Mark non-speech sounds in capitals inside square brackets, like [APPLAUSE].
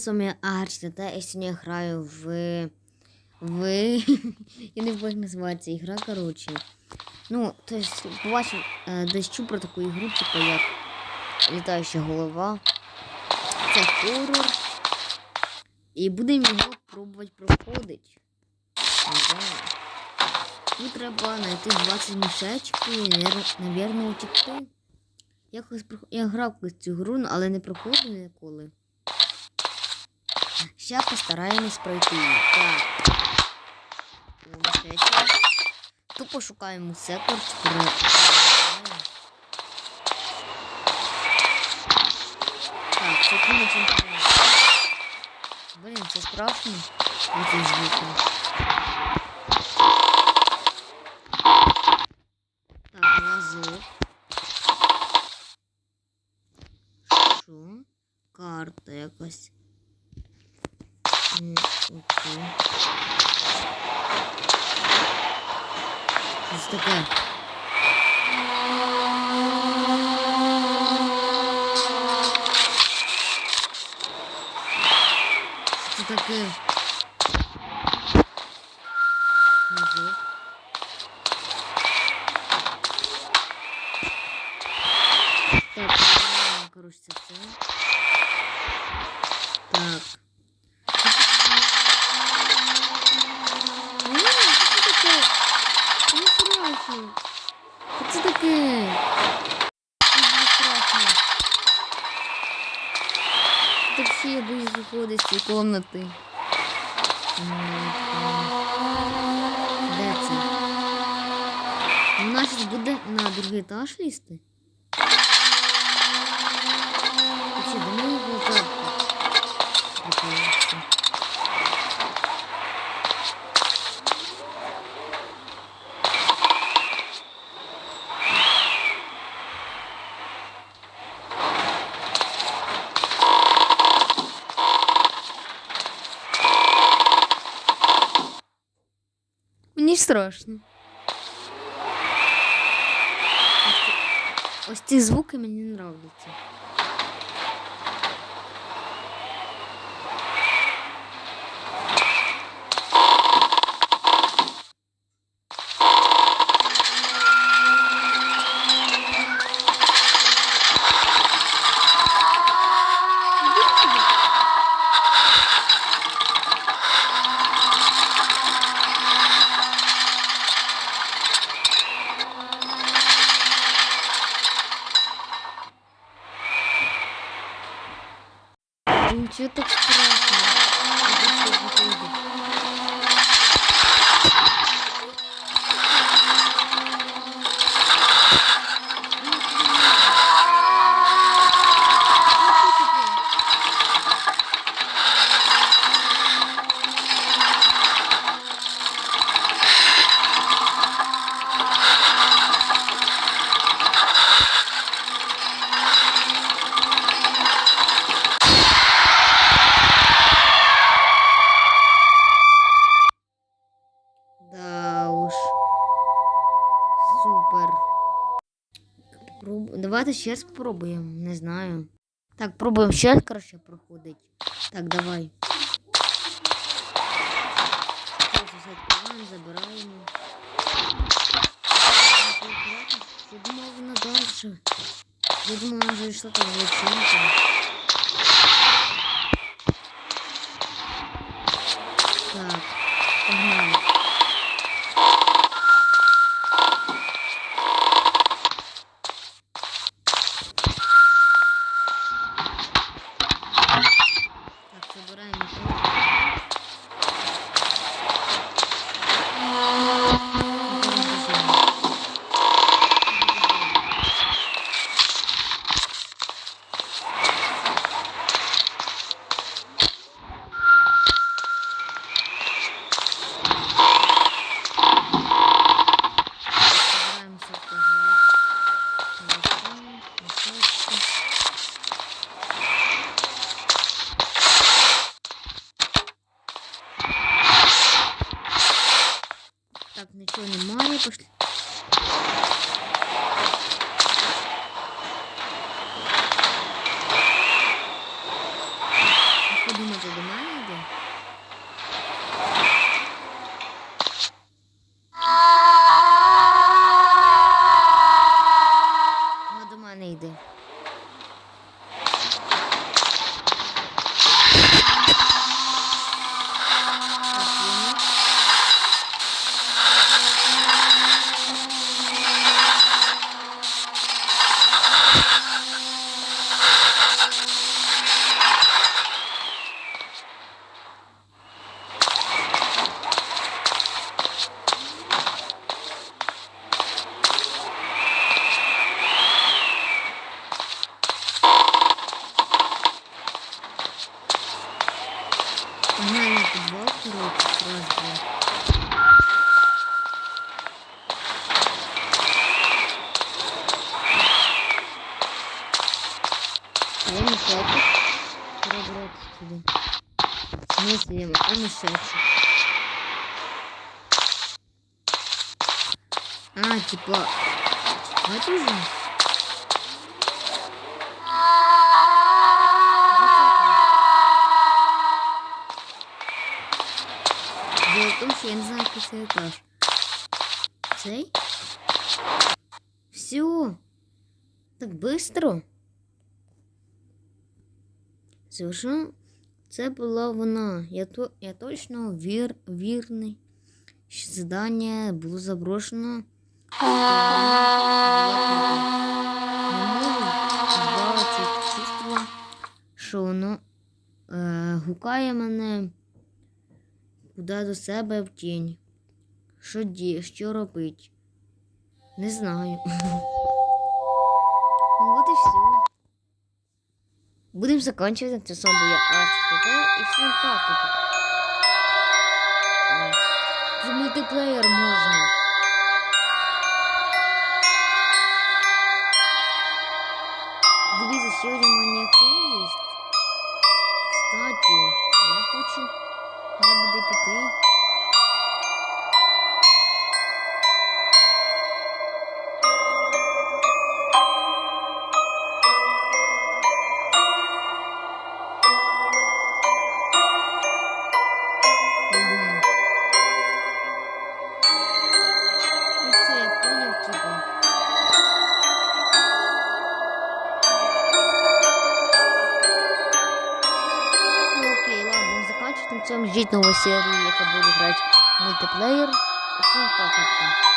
З вами Арчі, та я сьогодні граю в. в. [LAUGHS] я не як називається ігра, коротше. Ну, то есть, побачив, е, чув про таку ігру, типу як літаюча голова. Це хорор. І будемо його пробувати проходити. Тут треба знайти 20 мішечків і, навірно, утекти. Я, я грав колись цю гру, але не проходив ніколи. Ще постараємось пройти її. Так. Тупо шукаємо сектор. Так, це кинуть. Блін, це страшно. Оці звуки. Так, лазок. Що? Карта якась. М, Окей. Що це таке? Що це таке? Лазок. Так, забираємо, коротше, це все. Так. Ні, що це таке? Це не страшно. Це таке? Страшно. Так всі я боюсь виходить з цієї комнати. Де це? Вона буде на другий етаж лізти? Страшно. Ось ці- звуки мені не Um dia eu tô te Давайте ще раз спробуємо, не знаю. Так, пробуємо ще раз, краще проходить. Так, давай. Так, забираємо. Я думала, вона дальше. Я думала, вона вже йшла там злочинка. Так, погнали. Так, забираємо мішок. Забираємо все мішочки. Так, нічого немає, пошли. Походу думаєте, до мене йде? Вона до мене йде. Охуєнно. Погнали на підвал, коротше, сразу. Я мішечок. Перебрати сюди. В смысле, а мішечок? А, типа... Чекать уже? Дело в тому, що я не знаю, який це етаж. Цей? Все. Так быстро. Совершенно. Це була вона. Я, то, я точно вір, вірний. що Здання було заброшено. що воно е, гукає мене куди до себе в тінь. Що ді, що робить? Не знаю. [LAUGHS] Будемо закінчувати. Це сам я АРЧТТ і всім пока. А, Вже мультиплеєр можна. Дивіться, ще один маньяки є. Кстати, я хочу. Треба буде піти. Понял. Ну окей, ладно, будем заканчивать. На цьому ждіть нової серії, яка буде в мультиплеєр. Всім пока.